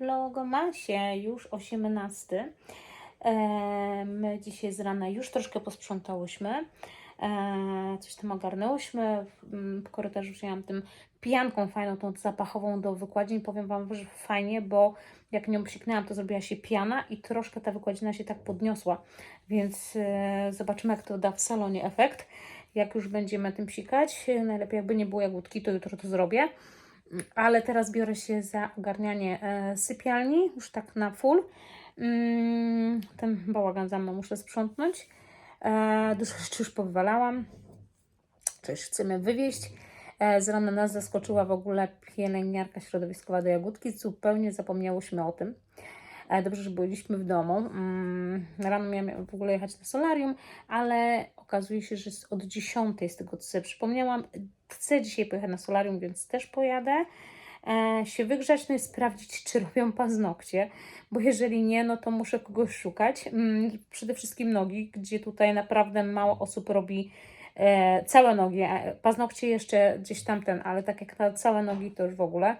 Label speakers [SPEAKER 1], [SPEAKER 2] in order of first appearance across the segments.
[SPEAKER 1] vlogomasie, już 18. E, My dzisiaj z rana już troszkę posprzątałyśmy. E, Coś tam ogarnęłyśmy. Mm, W korytarzu wzięłam tym pianką fajną, tą zapachową do wykładzin. Powiem Wam, że fajnie, bo jak nią psiknęłam, to zrobiła się piana i troszkę ta wykładzina się tak podniosła. Więc e, zobaczymy, jak to da w salonie efekt. Jak już będziemy tym psikać, najlepiej jakby nie było jagódki, to jutro to zrobię. Ale teraz biorę się za ogarnianie e, sypialni, już tak na full. Mm, ten bałagan za mną muszę sprzątnąć. E, dużo rzeczy już powywalałam. Coś chcemy wywieźć. E, z rana nas zaskoczyła w ogóle pielęgniarka środowiskowa do jagódki. Zupełnie zapomniałyśmy o tym. E, Dobrze, że byliśmy w domu. Mm, Rano miałam w ogóle jechać na solarium, ale okazuje się, że jest od 10, z tego co sobie przypomniałam. Chcę dzisiaj pojechać na solarium, więc też pojadę. E, się wygrzać, no i sprawdzić, czy robią paznokcie, bo jeżeli nie, no to muszę kogoś szukać. Mm, przede wszystkim nogi, gdzie tutaj naprawdę mało osób robi e, całe nogi, paznokcie jeszcze gdzieś tamten, ale tak jak na całe nogi to już w ogóle.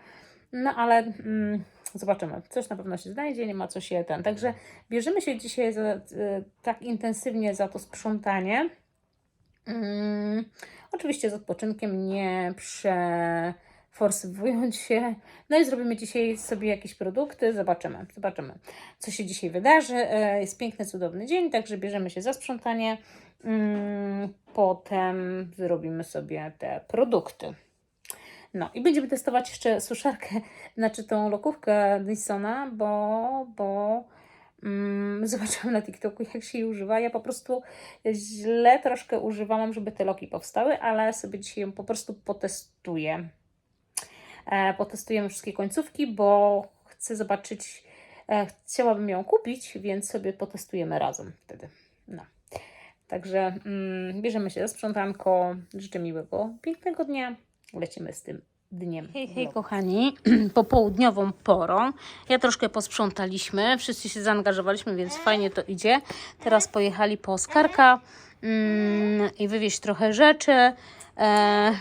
[SPEAKER 1] No ale mm, zobaczymy. Coś na pewno się znajdzie, nie ma co się ten. Także bierzemy się dzisiaj za, e, tak intensywnie za to sprzątanie. Mm, oczywiście z odpoczynkiem, nie przeforsowując się. No i zrobimy dzisiaj sobie jakieś produkty. Zobaczymy, zobaczymy, co się dzisiaj wydarzy. E, Jest piękny, cudowny dzień, także bierzemy się za sprzątanie. Mm, Potem zrobimy sobie te produkty. No i będziemy testować jeszcze suszarkę, znaczy tą lokówkę Dysona, bo, bo mm, zobaczyłam na TikToku, jak się jej używa. Ja po prostu źle troszkę używałam, żeby te loki powstały, ale sobie dzisiaj ją po prostu potestuję. E, potestujemy wszystkie końcówki, bo chcę zobaczyć, e, chciałabym ją kupić, więc sobie potestujemy razem wtedy. No. Także mm, bierzemy się za sprzątanko. Życzę miłego, pięknego dnia. Lecimy z tym dniem. Hej, hej, kochani, popołudniową porą. Ja troszkę posprzątaliśmy, wszyscy się zaangażowaliśmy, więc fajnie to idzie. Teraz pojechali po Oskarka mm, i wywieźć trochę rzeczy. E,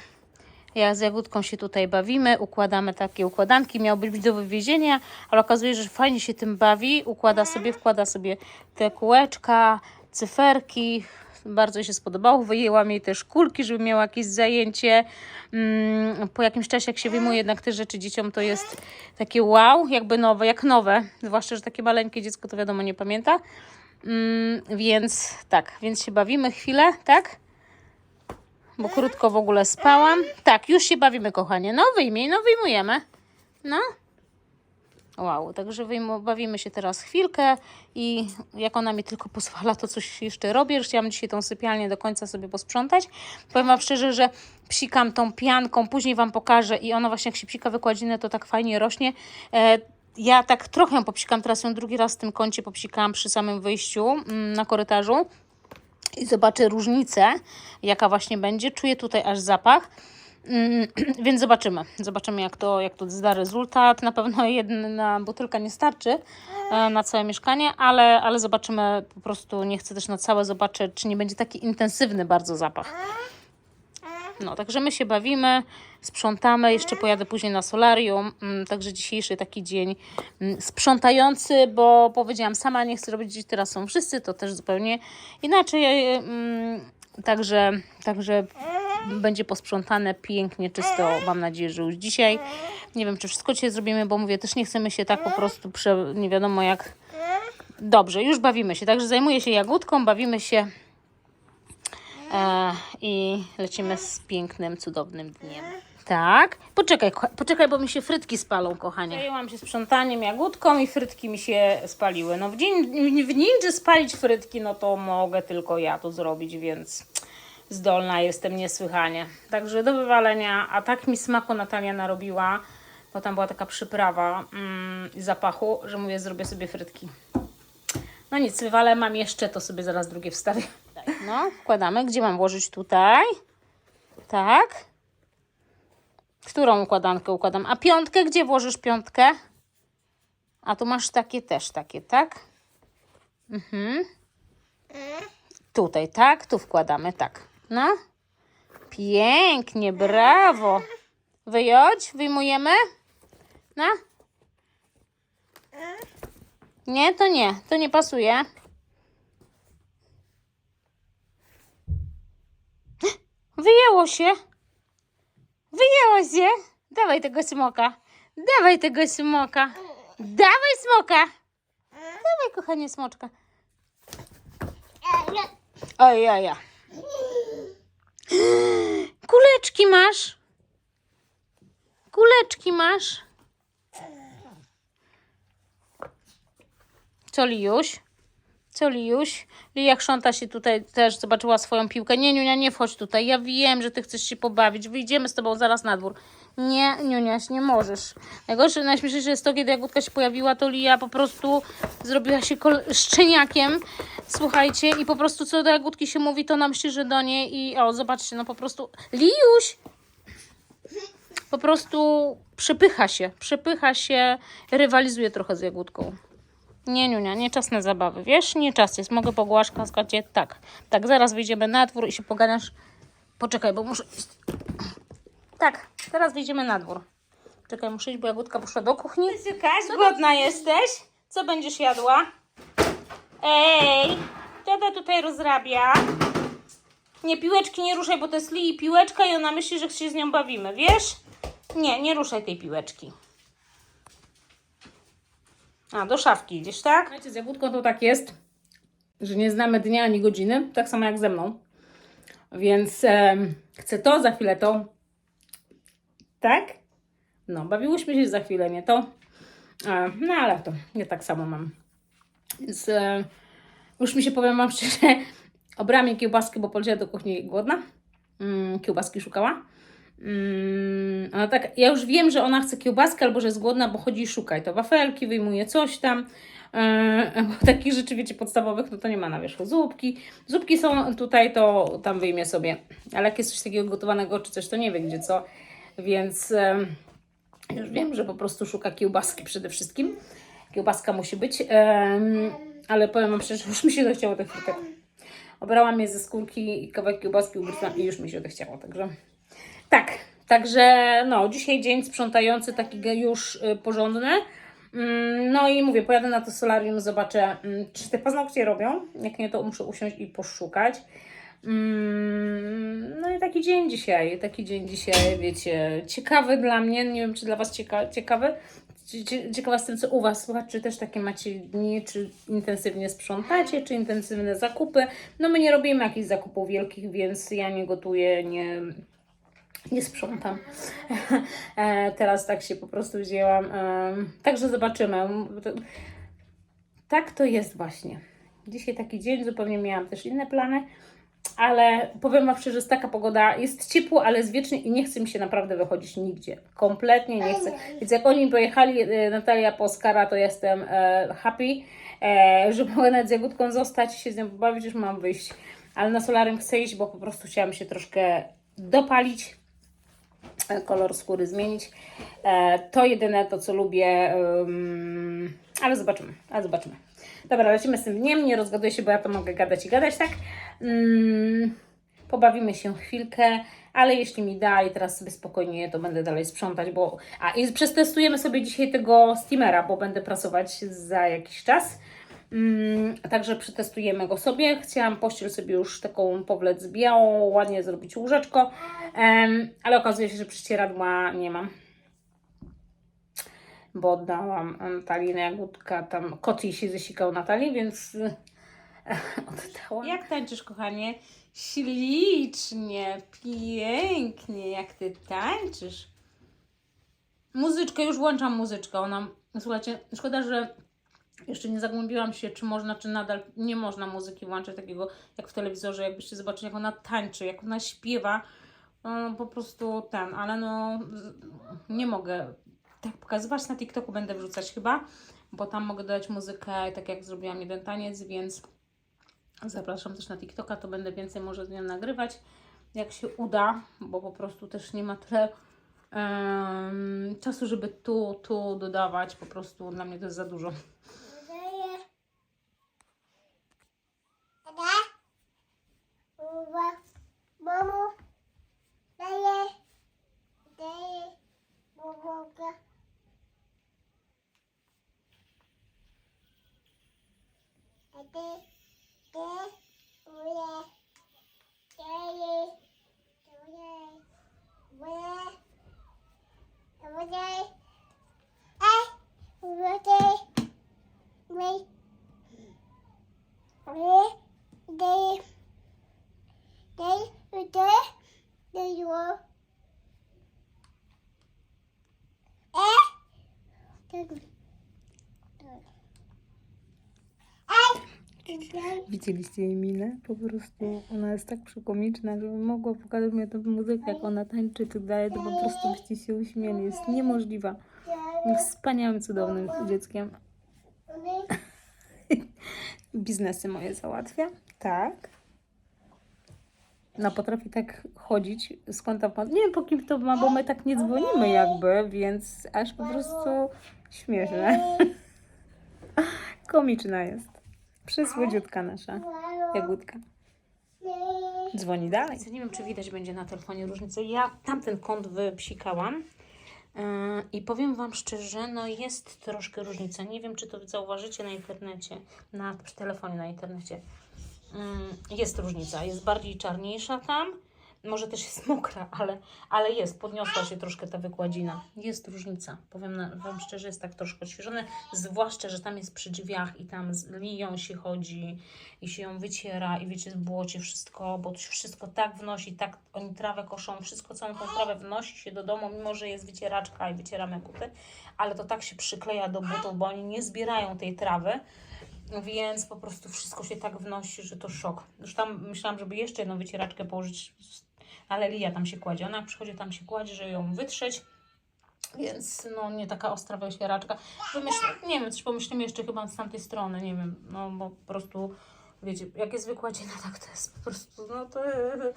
[SPEAKER 1] ja z Jagódką się tutaj bawimy, układamy takie układanki, miało być do wywiezienia, ale okazuje się, że fajnie się tym bawi, układa sobie, wkłada sobie te kółeczka, cyferki, bardzo się spodobało, wyjęłam jej też kulki, żeby miała jakieś zajęcie. Mm, Po jakimś czasie, jak się wyjmuje jednak te rzeczy dzieciom, to jest takie wow, jakby nowe, jak nowe, zwłaszcza, że takie maleńkie dziecko to wiadomo nie pamięta. Mm, Więc tak, więc się bawimy chwilę, tak? bo krótko w ogóle spałam. Tak, już się bawimy, kochanie. No wyjmij, no wyjmujemy. No. Wow, także bawimy się teraz chwilkę i jak ona mi tylko pozwala, to coś jeszcze robię. Chciałam dzisiaj tą sypialnię do końca sobie posprzątać. Powiem Wam szczerze, że psikam tą pianką, później Wam pokażę i ona właśnie jak się psika wykładzinę, to tak fajnie rośnie. E, ja tak trochę ją popsikam, teraz ją drugi raz w tym kącie popsikałam przy samym wyjściu mm, na korytarzu i zobaczę różnicę, jaka właśnie będzie. Czuję tutaj aż zapach. Mm, Więc zobaczymy. Zobaczymy, jak to, jak to da rezultat. Na pewno jedna butelka nie starczy e, na całe mieszkanie, ale, ale zobaczymy. Po prostu nie chcę też na całe zobaczyć, czy nie będzie taki intensywny bardzo zapach. No, także my się bawimy, sprzątamy, jeszcze pojadę później na solarium, mm, także dzisiejszy taki dzień mm, sprzątający, bo powiedziałam, sama nie chcę robić, teraz są wszyscy, to też zupełnie inaczej, także, także będzie posprzątane pięknie, czysto, mam nadzieję, że już dzisiaj. Nie wiem, czy wszystko dzisiaj zrobimy, bo mówię, też nie chcemy się tak po prostu, prze, nie wiadomo jak... Dobrze, już bawimy się, także zajmuję się jagódką, bawimy się E, I lecimy z pięknym, cudownym dniem. Tak. Poczekaj, poczekaj, bo mi się frytki spalą, kochanie. Zajęłam się sprzątaniem jagódką i frytki mi się spaliły. No w, dzień, w ninja spalić frytki, no to mogę tylko ja to zrobić, więc zdolna jestem niesłychanie. Także do wywalenia, a tak mi smaku Natalia narobiła, bo tam była taka przyprawa mm, zapachu, że mówię, zrobię sobie frytki. No nic, wywalę, mam jeszcze, to sobie zaraz drugie wstawię. No, wkładamy. Gdzie mam włożyć? Tutaj. Tak. Którą układankę układam? A piątkę? Gdzie włożysz piątkę? A tu masz takie też, takie, tak? Mhm. Tutaj, tak? Tu wkładamy, tak. No. Pięknie, brawo. Wyjąć? Wyjmujemy? No. Nie, to nie, to nie pasuje. Wyjęło się. Wyjęło się. Dawaj tego smoka. Dawaj tego smoka. Dawaj smoka. Dawaj, kochanie smoczka. Oj, oj, oj. Kuleczki masz. Kuleczki masz. Co Lijuś? Co Lijuś? Lia Chrząta się tutaj też zobaczyła swoją piłkę. Nie, Niunia, nie wchodź tutaj. Ja wiem, że ty chcesz się pobawić. Wyjdziemy z tobą zaraz na dwór. Nie, Niuniaś, nie możesz. Najgorsze, najśmieszniejsze jest to, kiedy Jagódka się pojawiła, to Lia po prostu zrobiła się szczeniakiem. Słuchajcie, i po prostu co do Jagódki się mówi, to nam myśli, że do niej i o, zobaczcie, no po prostu... Lijuś! Po prostu przepycha się, przepycha się, rywalizuje trochę z Jagódką. Nie, Niunia, nie czas na zabawy, wiesz? Nie czas jest. Mogę pogłaskać cię? Tak. Tak, zaraz wyjdziemy na dwór i się poganiasz. Poczekaj, bo muszę. Tak, teraz wyjdziemy na dwór. Czekaj, muszę iść, bo Jagódka poszła do kuchni. Sykaś, głodna jesteś? Co będziesz jadła? Ej, tata tutaj rozrabia. Nie, piłeczki nie ruszaj, bo to jest Lii piłeczka i ona myśli, że się z nią bawimy, wiesz? Nie, nie ruszaj tej piłeczki. A, do szafki idziesz, tak? Słuchajcie, z Jagódką to tak jest, że nie znamy dnia ani godziny, tak samo jak ze mną. Więc em, chcę to, za chwilę to. Tak? No, bawiłyśmy się za chwilę, nie to. No, ale to nie tak samo mam. Więc e, już mi się powiem, mam szczerze, obrałam jej kiełbaskę, bo poleciała do kuchni głodna. Mm, kiełbaski szukała. Mm, ona tak, ja już wiem, że ona chce kiełbaskę albo że jest głodna, bo chodzi i szuka. I to wafelki, wyjmuje coś tam. Yy, takich rzeczy, wiecie, podstawowych, no to nie ma na wierzchu. Zupki. Zupki są tutaj, to tam wyjmie sobie. Ale jak jest coś takiego gotowanego czy coś, to nie wie gdzie co. Więc już wiem, że po prostu szuka kiełbaski przede wszystkim. Kiełbaska musi być. Ale powiem Wam szczerze, już mi się dochciało tych frytek. Obrałam je ze skórki i kawałek kiełbaski ugryzłam i już mi się dochciało, także... Tak, także no, dzisiaj dzień sprzątający, taki już y, porządny. Mm, No i mówię, pojadę na to solarium, zobaczę, mm, czy te paznokcie robią. Jak nie, to muszę usiąść i poszukać. Mm, No i taki dzień dzisiaj, taki dzień dzisiaj, wiecie, ciekawy dla mnie, nie wiem, czy dla Was cieka ciekawy. Cie- cie- Ciekawa jestem, co u Was słychać, czy też takie macie dni, czy intensywnie sprzątacie, czy intensywne zakupy. No my nie robimy jakichś zakupów wielkich, więc ja nie gotuję, nie, nie sprzątam. E, Teraz tak się po prostu wzięłam. Także zobaczymy. Tak to jest właśnie. Dzisiaj taki dzień, zupełnie miałam też inne plany, ale powiem Wam szczerze, jest taka pogoda, jest ciepło, ale jest wiecznie i nie chce mi się naprawdę wychodzić nigdzie. Kompletnie nie chcę. Więc jak oni pojechali, e, Natalia po Oskara, to jestem e, happy, e, że mogę nawet z Jagódką zostać i się z nią pobawić, już mam wyjść. Ale na solarium chcę iść, bo po prostu chciałam się troszkę dopalić kolor skóry zmienić. To jedyne to, co lubię, ale zobaczymy, ale zobaczymy. Dobra, lecimy z tym dniem, nie rozgaduję się, bo ja to mogę gadać i gadać, tak? Ym, pobawimy się chwilkę, ale jeśli mi da i teraz sobie spokojnie, to będę dalej sprzątać, bo... A, i przetestujemy sobie dzisiaj tego steamera, bo będę prasować za jakiś czas. Mm, także przetestujemy go sobie. Chciałam pościel sobie już taką powlec białą, ładnie zrobić łóżeczko, em, ale okazuje się, że prześcieradła nie mam. Bo oddałam Natalii na jagódka, tam kot się zesikał Natalii, więc oddałam. Jak tańczysz, kochanie? Ślicznie, pięknie, jak ty tańczysz. Muzyczkę, już włączam muzyczkę. Ona, słuchajcie, szkoda, że jeszcze nie zagłębiłam się, czy można, czy nadal nie można muzyki włączać takiego jak w telewizorze, jakbyście zobaczyli, jak ona tańczy, jak ona śpiewa. No, po prostu ten, ale no nie mogę tak pokazywać. Na TikToku będę wrzucać chyba, bo tam mogę dodać muzykę, tak jak zrobiłam jeden taniec, więc zapraszam też na TikToka, to będę więcej może z nią nagrywać, jak się uda, bo po prostu też nie ma tyle em, czasu, żeby tu, tu dodawać. Po prostu dla mnie to jest za dużo. Widzieliście jej minę? Po prostu ona jest tak przekomiczna, żeby mogła pokazać mi tę muzykę, jak ona tańczy czy daje, to po prostu byście się uśmieli. Jest niemożliwa. Wspaniałym, cudownym dzieckiem. Biznesy moje załatwia. Tak. No potrafi tak chodzić w kąt. Nie wiem po kim to ma, bo my tak nie dzwonimy jakby, więc aż po prostu śmieszne. Komiczna jest. Przysłodziutka nasza jagódka. Dzwoni dalej. Nie wiem, czy widać będzie na telefonie różnicę. Ja tamten kąt wypsikałam. Yy, I powiem Wam szczerze, no jest troszkę różnica. Nie wiem, czy to zauważycie na internecie, na przy telefonie na internecie. Yy, Jest różnica. Jest bardziej czarniejsza tam. Może też jest mokra, ale, ale jest. Podniosła się troszkę ta wykładzina. Jest różnica. Powiem Wam szczerze, jest tak troszkę odświeżone. Zwłaszcza, że tam jest przy drzwiach i tam z liją się chodzi i się ją wyciera i wiecie, błocie wszystko, bo wszystko tak wnosi, tak oni trawę koszą, wszystko całą tą trawę wnosi się do domu, mimo że jest wycieraczka i wycieramy buty, ale to tak się przykleja do butów, bo oni nie zbierają tej trawy, więc po prostu wszystko się tak wnosi, że to szok. Już tam myślałam, żeby jeszcze jedną wycieraczkę położyć, ale Lia tam się kładzie. Ona przychodzi, tam się kładzie, żeby ją wytrzeć. Więc no nie taka ostra wycieraczka. Wymyśl, nie wiem, coś pomyślimy jeszcze chyba z tamtej strony, nie wiem, no bo po prostu wiecie, jak jest wykładzina, tak to jest po prostu, no to e,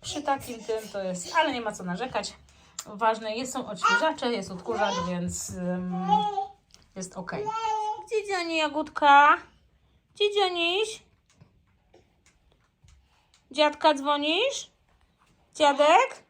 [SPEAKER 1] przy takim tym to jest, ale nie ma co narzekać. Ważne jest, są odświeżacze, jest odkurzacz, więc ym, jest ok. Gdzie dziani Jagódka? Gdzie dzianiś? Dziadka dzwonisz? Dziadek?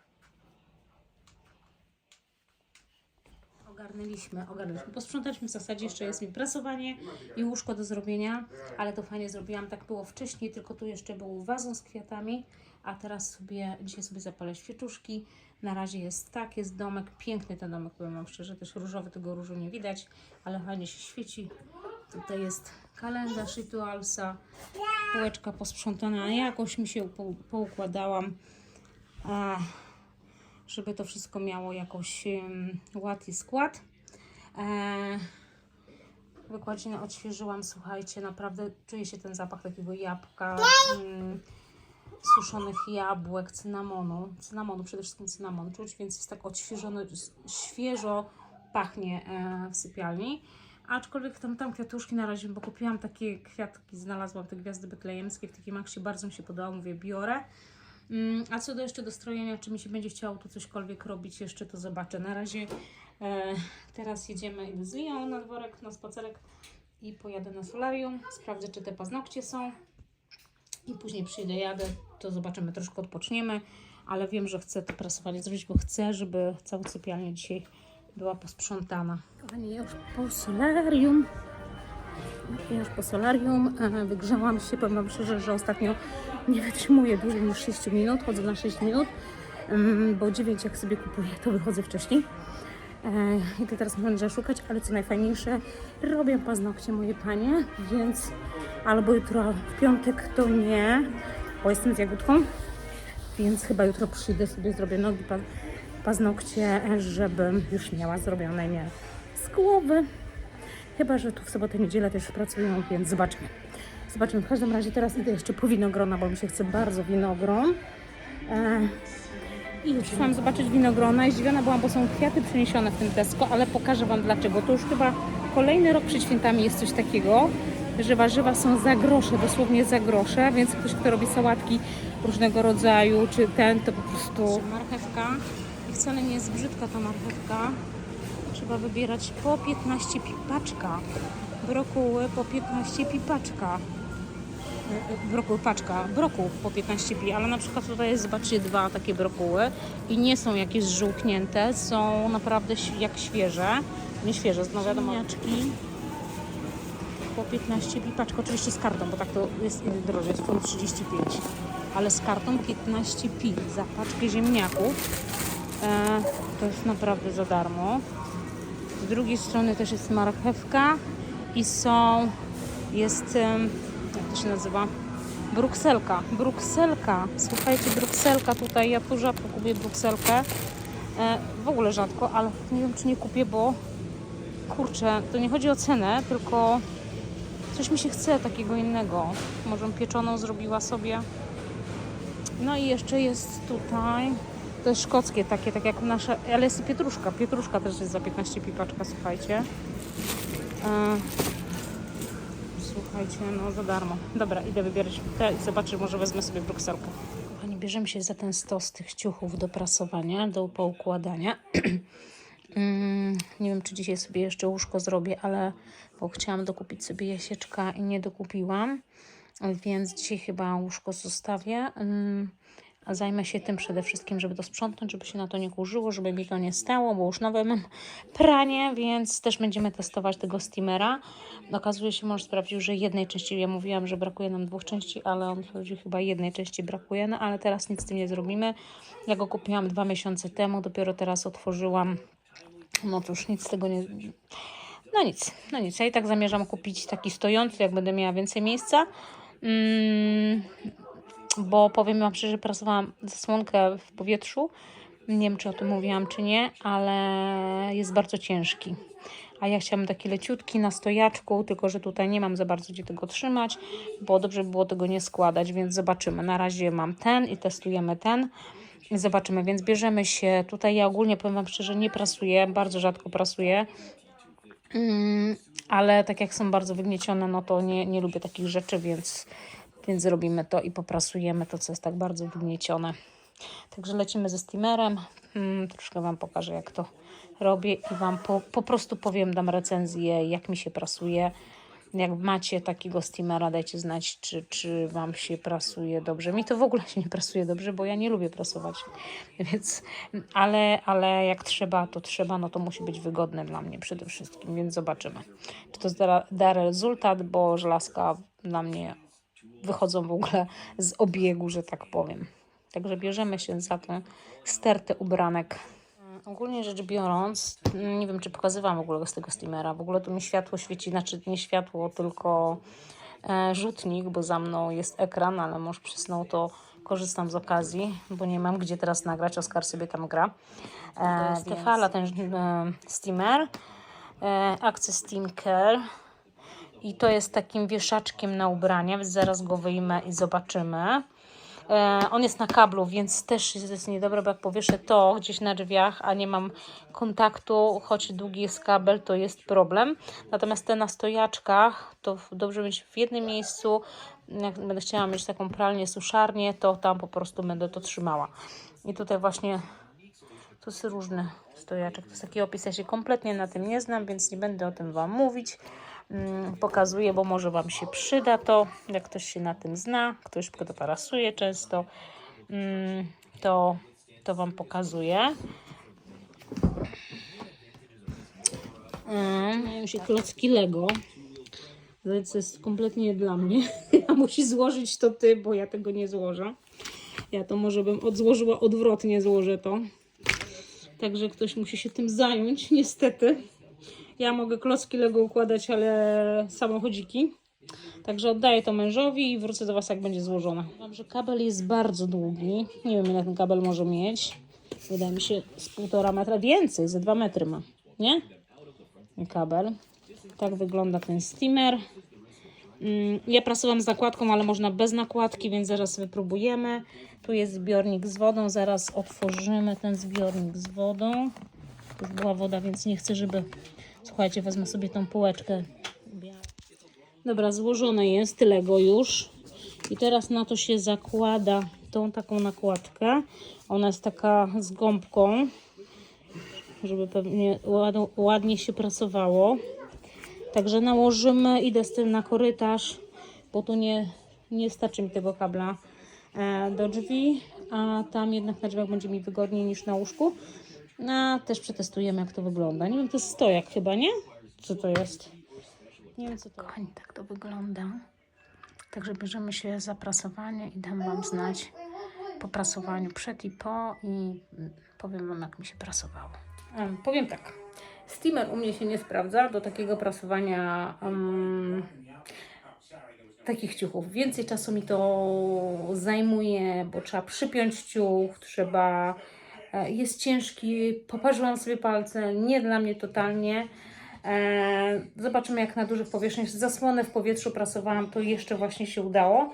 [SPEAKER 1] Ogarnęliśmy, ogarnęliśmy. Posprzątaliśmy w zasadzie, jeszcze jest mi prasowanie i łóżko do zrobienia, ale to fajnie zrobiłam. Tak było wcześniej, tylko tu jeszcze był wazon z kwiatami, a teraz sobie, dzisiaj sobie zapalę świeczuszki. Na razie jest tak, jest domek, piękny ten domek, powiem Wam szczerze, też różowy, tego różu nie widać, ale fajnie się świeci. Tutaj jest kalendarz Ritualsa, półeczka posprzątana, jakoś mi się po, poukładałam. Żeby to wszystko miało jakoś ład i skład. E, wykładzinę odświeżyłam, słuchajcie, naprawdę czuje się ten zapach takiego jabłka, mm, suszonych jabłek, cynamonu, cynamonu, przede wszystkim cynamon czuć, więc jest tak odświeżony, świeżo pachnie e, w sypialni. Aczkolwiek tam, tam kwiatuszki na razie, bo kupiłam takie kwiatki, znalazłam te gwiazdy betlejemskie w takim akcie, bardzo mi się podobało, mówię, biorę. Mm, A co do jeszcze do strojenia, czy mi się będzie chciało tu cośkolwiek robić, jeszcze to zobaczę. Na razie e, teraz jedziemy z Lią na dworek, na spacerek i pojadę na solarium. Sprawdzę, czy te paznokcie są. I później przyjdę, jadę, to zobaczymy, troszkę odpoczniemy, ale wiem, że chcę to prasowanie zrobić, bo chcę, żeby cała sypialnia dzisiaj była posprzątana. Kochani, ja już po solarium. Ja już po solarium e, wygrzałam się, powiem Wam szczerze, że ostatnio nie wytrzymuję dłużej niż 6 minut, chodzę na 6 minut, mm, bo 9 jak sobie kupuję, to wychodzę wcześniej. E, I to teraz będę szukać, ale co najfajniejsze, robię paznokcie moje panie, więc albo jutro w piątek to nie, bo jestem z jagódką, więc chyba jutro przyjdę sobie, zrobię nogi, pa, paznokcie, żebym już miała zrobione nie z głowy. Chyba, że tu w sobotę, niedzielę też pracują, więc zobaczmy. Zobaczymy. W każdym razie teraz idę jeszcze po winogrona, bo mi się chce bardzo winogron. E, I już szłam zobaczyć winogrona i zdziwiona byłam, bo są kwiaty przeniesione w tym Tesco, ale pokażę Wam dlaczego. To już chyba kolejny rok przed świętami jest coś takiego, że warzywa są za grosze, dosłownie za grosze, więc ktoś, kto robi sałatki różnego rodzaju, czy ten, to po prostu... Marchewka. I wcale nie jest brzydka ta marchewka. Trzeba wybierać po 15 pipaczka. Brokuły po 15 pipaczka. Brokuły, paczka. Brokuł po 15 pi, ale na przykład tutaj jest, zobaczcie, dwa takie brokuły i nie są jakieś żółknięte, są naprawdę jak świeże. Nie świeże, no wiadomo. Ziemniaczki po 15 pi. Paczka oczywiście z kartą, bo tak to jest drożej, jest full 35. Ale z kartą 15 pi za paczkę ziemniaków. E, to jest naprawdę za darmo. Drugiej strony też jest marchewka i są, jest, jak to się nazywa? Brukselka. Brukselka. Słuchajcie, brukselka tutaj. Ja tu rzadko kupię brukselkę. E, w ogóle rzadko, ale nie wiem, czy nie kupię, bo kurczę, to nie chodzi o cenę, tylko coś mi się chce takiego innego. Może pieczoną zrobiła sobie. No i jeszcze jest tutaj. To szkockie takie, tak jak nasze, ale jest i pietruszka. Pietruszka też jest za 15 pipaczka, słuchajcie. E, słuchajcie, no za darmo. Dobra, idę wybierać te i zobaczę, może wezmę sobie brukselkę. Kochani, bierzemy się za ten stos tych ciuchów do prasowania, do poukładania. Mm, nie wiem, czy dzisiaj sobie jeszcze łóżko zrobię, ale bo chciałam dokupić sobie jasieczka i nie dokupiłam, więc dzisiaj chyba łóżko zostawię. Mm, zajmę się tym przede wszystkim, żeby to sprzątnąć, żeby się na to nie kurzyło, żeby mi to nie stało, bo już nowe mam pranie, więc też będziemy testować tego steamera. Okazuje się, mąż sprawdził, że jednej części, ja mówiłam, że brakuje nam dwóch części, ale on twierdził, chyba jednej części brakuje, no ale teraz nic z tym nie zrobimy. Ja go kupiłam dwa miesiące temu, dopiero teraz otworzyłam, no już nic z tego nie... No nic, no nic. Ja i tak zamierzam kupić taki stojący, jak będę miała więcej miejsca. Mm, bo powiem Wam szczerze, pracowałam zasłonkę w powietrzu. Nie wiem, czy o tym mówiłam, czy nie, ale jest bardzo ciężki. A ja chciałam taki leciutki na stojaczku, tylko że tutaj nie mam za bardzo gdzie tego trzymać, bo dobrze by było tego nie składać, więc zobaczymy. Na razie mam ten i testujemy ten. Zobaczymy, więc bierzemy się. Tutaj ja ogólnie powiem Wam szczerze, nie prasuję, bardzo rzadko prasuję. Mm, ale tak jak są bardzo wygniecione, no to nie, nie lubię takich rzeczy, więc, więc zrobimy to i poprasujemy to, co jest tak bardzo wygniecione. Także lecimy ze steamerem. Mm, troszkę Wam pokażę, jak to robię i Wam po, po prostu powiem, dam recenzję, jak mi się prasuje. Jak macie takiego steamera, dajcie znać, czy, czy Wam się prasuje dobrze. Mi to w ogóle się nie prasuje dobrze, bo ja nie lubię prasować. Więc, ale, ale jak trzeba, to trzeba, no to musi być wygodne dla mnie przede wszystkim, więc zobaczymy. Czy to da, da rezultat, bo żelazka dla mnie wychodzą w ogóle z obiegu, że tak powiem. Także bierzemy się za tą stertę ubranek. Mm, Ogólnie rzecz biorąc, mm, nie wiem czy pokazywałam w ogóle z tego steamera. W ogóle tu mi światło świeci, znaczy nie światło, tylko e, rzutnik, bo za mną jest ekran, ale mąż przysnął, to korzystam z okazji, bo nie mam gdzie teraz nagrać. Oskar sobie tam gra. E, Stefala, ten e, steamer. E, akcja Steam Care. I to jest takim wieszaczkiem na ubrania, więc zaraz go wyjmę i zobaczymy. E, on jest na kablu, więc też jest, niedobre, bo jak powieszę to gdzieś na drzwiach, a nie mam kontaktu, choć długi jest kabel, to jest problem. Natomiast te na stojaczkach, to dobrze mieć w jednym miejscu. Jak będę chciała mieć taką pralnię, suszarnię, to tam po prostu będę to trzymała. I tutaj właśnie to jest różny stojaczek. To jest taki opis, ja się kompletnie na tym nie znam, więc nie będę o tym Wam mówić. Mm, Pokazuję, bo może Wam się przyda to, jak ktoś się na tym zna, ktoś kto parasuje często, mm, to, to Wam pokazuję. Mm, Mają się klocki Lego. To jest kompletnie nie dla mnie. A musi złożyć to Ty, bo ja tego nie złożę. Ja to może bym odzłożyła odwrotnie, złożę to. Także ktoś musi się tym zająć, niestety. Ja mogę klocki Lego układać, ale samochodziki. Także oddaję to mężowi i wrócę do Was, jak będzie złożone. Że kabel jest bardzo długi. Nie wiem, ile ten kabel może mieć. Wydaje mi się z półtora metra. Więcej, ze dwa metry ma. Nie? Kabel. Tak wygląda ten steamer. Mm, Ja prasowałam z nakładką, ale można bez nakładki, więc zaraz wypróbujemy. Tu jest zbiornik z wodą, zaraz otworzymy ten zbiornik z wodą. Już była woda, więc nie chcę, żeby... Słuchajcie, wezmę sobie tą półeczkę. Dobra, złożone jest, tyle go już. I teraz na to się zakłada tą taką nakładkę. Ona jest taka z gąbką, żeby pewnie ład- ładnie się pracowało. Także nałożymy, idę z tym na korytarz, bo tu nie, nie starczy mi tego kabla e, do drzwi, a tam jednak na drzwiach będzie mi wygodniej niż na łóżku. A też przetestujemy, jak to wygląda. Nie wiem, to jest stojak chyba, nie? Co to jest? Nie wiem co to Kochani, tak to wygląda. Także bierzemy się za prasowanie i dam Wam znać po prasowaniu przed i po i powiem Wam jak mi się prasowało. powiem tak. Steamer u mnie się nie sprawdza do takiego prasowania em, takich ciuchów. Więcej czasu mi to zajmuje, bo trzeba przypiąć ciuch, trzeba. E, Jest ciężki, poparzyłam sobie palce, nie dla mnie totalnie. E, Zobaczymy, jak na dużych powierzchniach. Zasłonę w powietrzu prasowałam, to jeszcze właśnie się udało.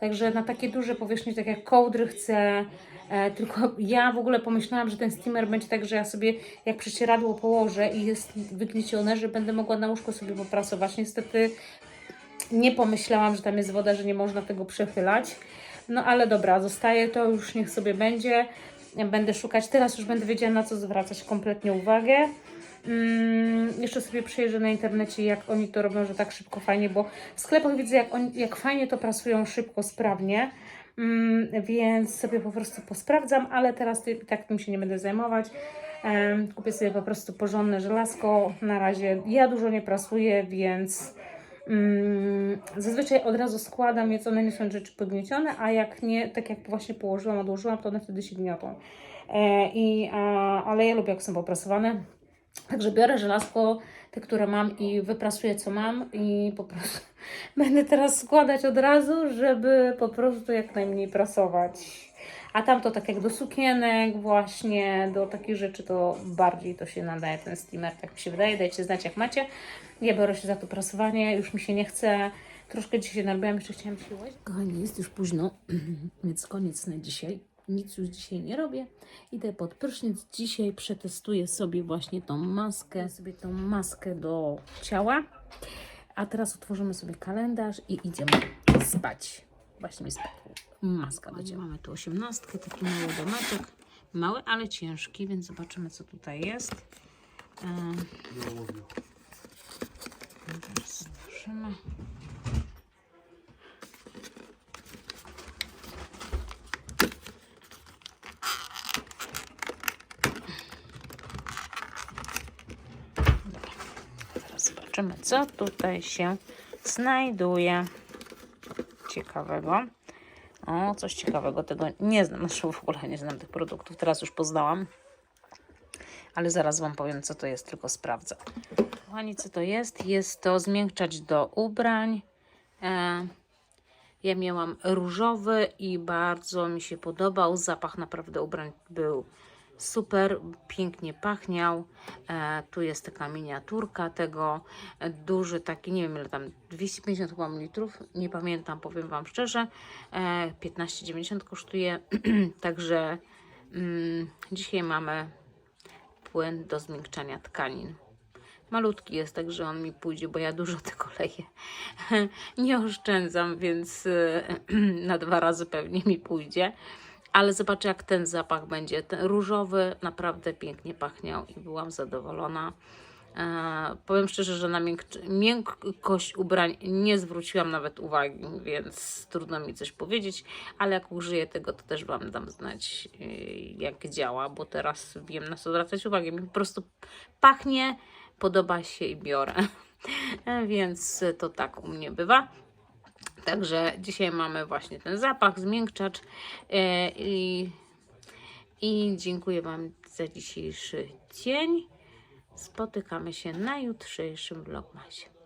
[SPEAKER 1] Także na takie duże powierzchnie, tak jak kołdry chcę, e, tylko ja w ogóle pomyślałam, że ten steamer będzie tak, że ja sobie jak przecieradło położę i jest wygniecione, że będę mogła na łóżko sobie poprasować. Niestety nie pomyślałam, że tam jest woda, że nie można tego przechylać. No ale dobra, zostaje to, już niech sobie będzie. Będę szukać, teraz już będę wiedziała na co zwracać kompletnie uwagę. Mm, jeszcze sobie przejrzę na internecie, jak oni to robią, że tak szybko, fajnie, bo w sklepach widzę, jak, jak fajnie to prasują szybko, sprawnie. Mm, więc sobie po prostu posprawdzam, ale teraz tak tym się nie będę zajmować. Em, kupię sobie po prostu porządne żelazko. Na razie ja dużo nie prasuję, więc zazwyczaj od razu składam, więc one nie są rzeczy podgniecione, a jak nie, tak jak właśnie położyłam, odłożyłam, to one wtedy się gniotą. E, i, a, ale ja lubię, jak są poprasowane. Także biorę żelazko, te, które mam i wyprasuję, co mam i po prostu będę teraz składać od razu, żeby po prostu jak najmniej prasować. A tam to tak jak do sukienek właśnie, do takich rzeczy to bardziej to się nadaje ten steamer, tak mi się wydaje. Dajcie znać jak macie. Ja biorę się za to prasowanie, już mi się nie chce. Troszkę dzisiaj narobiłam, jeszcze chciałam się łazić. Kochani, jest już późno, więc koniec na dzisiaj. Nic już dzisiaj nie robię. Idę pod prysznic. Dzisiaj przetestuję sobie właśnie tą maskę, sobie tą maskę do ciała. A teraz otworzymy sobie kalendarz i idziemy spać. Właśnie mi spadła maska do ciała. Mamy tu osiemnastkę, taki mały domeczek. Mały, ale ciężki, więc zobaczymy co tutaj jest. Teraz zobaczymy, co tutaj się znajduje ciekawego. O, coś ciekawego, tego nie znam, znaczy w ogóle nie znam tych produktów, teraz już poznałam. Ale zaraz Wam powiem, co to jest, tylko sprawdzę. Kochani, co to jest? Jest to zmiękczacz do ubrań. E, ja miałam różowy i bardzo mi się podobał. Zapach naprawdę ubrań był super, pięknie pachniał. E, tu jest taka miniaturka tego, e, duży taki, nie wiem ile tam, 250 chyba litrów, nie pamiętam, powiem Wam szczerze. E, 15,90 kosztuje, także mm, dzisiaj mamy płyn do zmiękczania tkanin. Malutki jest, także on mi pójdzie, bo ja dużo tego leję. Nie oszczędzam, więc y, na dwa razy pewnie mi pójdzie. Ale zobaczę, jak ten zapach będzie. Ten różowy naprawdę pięknie pachniał i byłam zadowolona. E, powiem szczerze, że na miękczy- miękkość ubrań nie zwróciłam nawet uwagi, więc trudno mi coś powiedzieć, ale jak użyję tego, to też Wam dam znać, y, jak działa, bo teraz wiem na co zwracać uwagę. Mi po prostu pachnie, podoba się i biorę. E, Więc to tak u mnie bywa. Także dzisiaj mamy właśnie ten zapach, zmiękczacz e, i, i dziękuję Wam za dzisiejszy dzień. Spotykamy się na jutrzejszym vlogmasie.